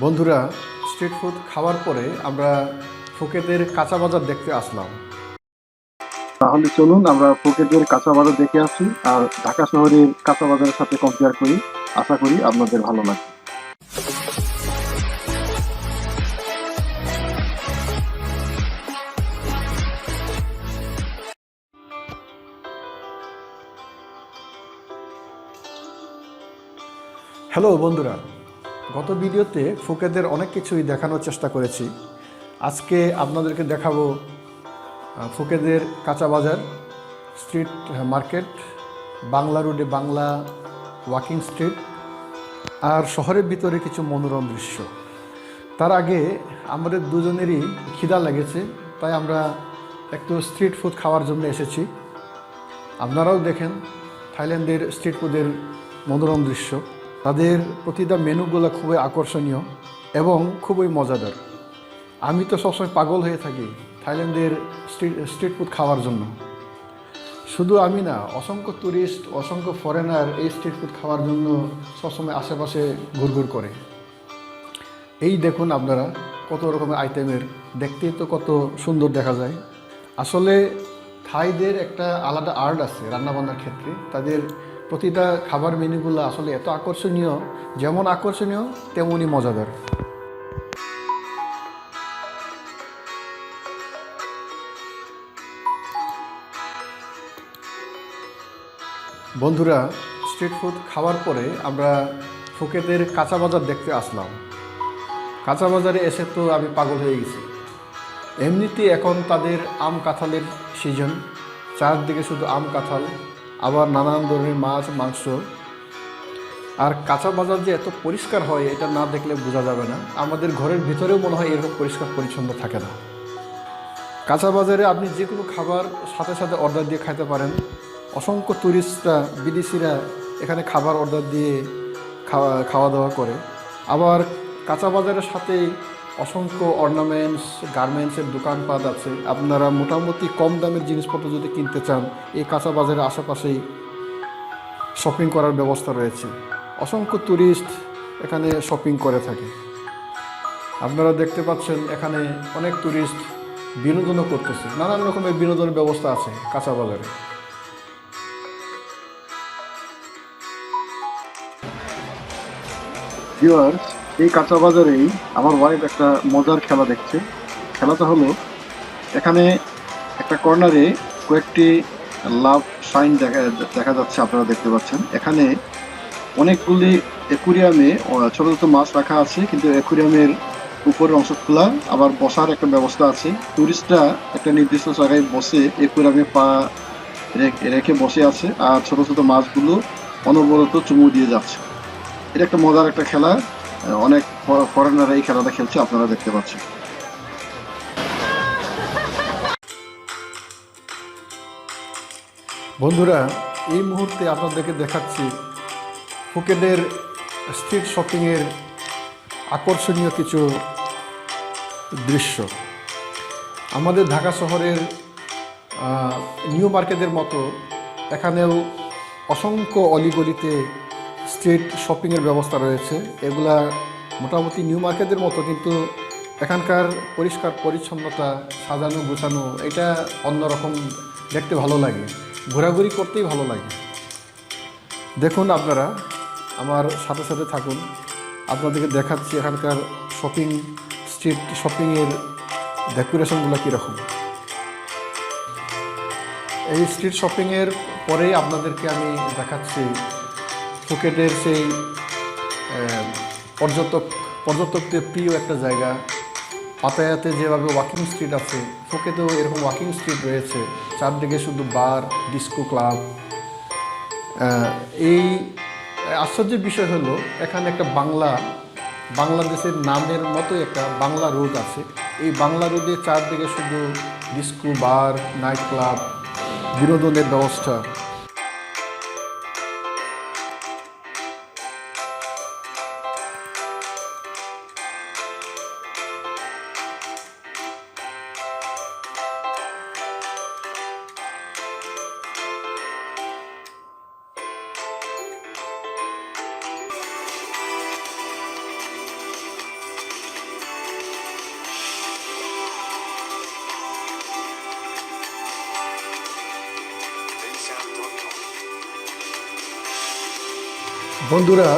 বন্ধুরা street food খাওয়ার পরে আমরা ফুকেতের কাঁচা বাজার দেখতে আসলাম। তাহলে চলুন আমরা ফুকেটের কাঁচা বাজার দেখে আসি আর ঢাকা শহরের কাঁচা বাজারের সাথে কম্পেয়ার করি। আশা করি আপনাদের ভালো লাগবে। হ্যালো বন্ধুরা। গত ভিডিওতে ফুকেদের অনেক কিছুই দেখানোর চেষ্টা করেছি। আজকে আপনাদেরকে দেখাবো ফুকেদের কাঁচা বাজার, স্ট্রিট মার্কেট, বাংলা রোডে বাংলা, ওয়াকিং স্ট্রিট, আর শহরের ভিতরে কিছু মনোরম দৃশ্য। তার আগে আমাদের দুজনেরই খিদা লেগেছে, তাই আমরা একটু স্ট্রিট ফুড খাওয়ার জন্য এসেছি। আপনারাও দেখেন থাইল্যান্ডের স্ট্রিট ফুডের মনোরম দৃশ্য। তাদের প্রতিটা মেনুগুলো খুবই আকর্ষণীয় এবং খুবই মজাদার। আমি তো সবসময় পাগল হয়ে থাকি থাইল্যান্ডের স্ট্রিট স্ট্রিট ফুড খাওয়ার জন্য। শুধু আমি না, অসংখ্য ট্যুরিস্ট অসংখ্য ফরেনার এই স্ট্রিট ফুড খাওয়ার জন্য সবসময় আশেপাশে ঘুরঘুর করে। এই দেখুন আপনারা কত রকমের আইটেমের, দেখতে তো কত সুন্দর দেখা যায়। আসলে থাইদের একটা আলাদা আর্ট আছে রান্নাবান্নার ক্ষেত্রে। তাদের প্রতিটা খাবার মেনুগুলো আসলে এত আকর্ষণীয়, যেমন আকর্ষণীয় তেমনই মজাদার। বন্ধুরা স্ট্রিট ফুড খাওয়ার পরে আমরা ফুকেতের কাঁচা বাজার দেখতে আসলাম। কাঁচা বাজারে এসে তো আমি পাগল হয়ে গেছি। এমনিতে এখন তাদের আম কাঁঠালের সিজন চারদিকে শুধু আম কাঁঠাল আবার নানান ধরনের মাছ, মাংস। আর কাঁচা বাজার যে এত পরিষ্কার হয়, এটা না দেখলে বোঝা যাবে না। আমাদের ঘরের ভিতরেও মনে হয় এরকম পরিষ্কার পরিচ্ছন্ন থাকে না। কাঁচা বাজারে আপনি যে কোনো খাবার সাথে সাথে অর্ডার দিয়ে খাইতে পারেন। অসংখ্য ট্যুরিস্টরা বিদেশিরা এখানে খাবার অর্ডার দিয়ে খাওয়া খাওয়া দাওয়া করে। আবার কাঁচা বাজারের সাথেই অসংখ্য অর্নামেন্টস গার্মেন্টসের দোকানপাট আছে। আপনারা মোটামুটি কম দামের জিনিসপত্র যদি কিনতে চান, এই কাঁচা বাজারের আশেপাশেই শপিং করার ব্যবস্থা রয়েছে। অসংখ্য ট্যুরিস্ট এখানে শপিং করে থাকে। আপনারা দেখতে পাচ্ছেন এখানে অনেক ট্যুরিস্ট বিনোদনও করতেছে। নানান রকমের বিনোদনের ব্যবস্থা আছে কাঁচা বাজারে। ভিউয়ার্স এই কাঁচা বাজারেই আমার ওয়াইফ একটা মজার খেলা দেখছে। খেলাটা হলো, এখানে একটা কর্নারে কয়েকটি লাভ সাইন দেখা দেখা যাচ্ছে, আপনারা দেখতে পাচ্ছেন। এখানে অনেকগুলি একুরিয়ামে ছোট ছোট মাছ রাখা আছে, কিন্তু একুরিয়ামের উপরের অংশ খোলা। আবার বসার একটা ব্যবস্থা আছে। টুরিস্টরা একটা নির্দিষ্ট জায়গায় বসে একুরিয়ামে পা রেখে- বসে আছে আর ছোট ছোট মাছগুলো অনবরত চুমু দিয়ে যাচ্ছে। এটা একটা মজার একটা খেলা। অনেক ফরেনাররা এই খেলাটা খেলছে, আপনারা দেখতে পাচ্ছেন। বন্ধুরা, এই মুহূর্তে আপনাদেরকে দেখাচ্ছি ফুকেটের স্ট্রিট শপিংয়ের আকর্ষণীয় কিছু দৃশ্য। আমাদের ঢাকা শহরের নিউ মার্কেটের মতো এখানেও অসংখ্য অলিগলিতে স্ট্রিট শপিংয়ের ব্যবস্থা রয়েছে। এগুলা মোটামুটি নিউ মার্কেটের মতো, কিন্তু এখানকার পরিষ্কার পরিচ্ছন্নতা, সাজানো গোছানো, এটা অন্যরকম দেখতে ভালো লাগে। ঘোরাঘুরি করতেই ভালো লাগে। দেখুন আপনারা, আমার সাথে সাথে থাকুন। আপনাদেরকে দেখাচ্ছি এখানকার শপিং, স্ট্রিট শপিংয়ের ডেকোরেশনগুলো কীরকম। এই স্ট্রিট শপিংয়ের পরেই আপনাদেরকে আমি দেখাচ্ছি ফুকেটের সেই পর্যটক, পর্যটকদের প্রিয় একটা জায়গা। পাতায়াতে যেভাবে ওয়াকিং স্ট্রিট আছে, ফুকেতেও এরকম ওয়াকিং স্ট্রিট রয়েছে। চারদিকে শুধু বার ডিস্কো ক্লাব এই আশ্চর্যের বিষয় হলো, এখানে একটা বাংলা, বাংলাদেশের নামের মতোই একটা বাংলা রোড আছে। এই বাংলা রোডে চারদিকে শুধু ডিস্কো বার নাইট ক্লাব বিনোদনের ব্যবস্থা। বন্ধুরা,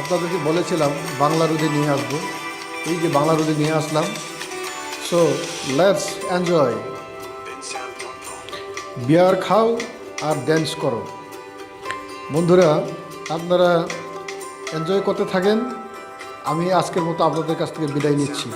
আপনাদেরকে বলেছিলাম, বাংলা রুদে নিয়ে আসব। এই যে বাংলা রুদে নিয়ে আসলাম। সো লেটস এনজয় বিয়ার খাও আর ড্যান্স করো। বন্ধুরা, আপনারা এনজয় করতে থাকেন। আমি আজকের মতো আপনাদের কাছ থেকে বিদায় নিচ্ছি।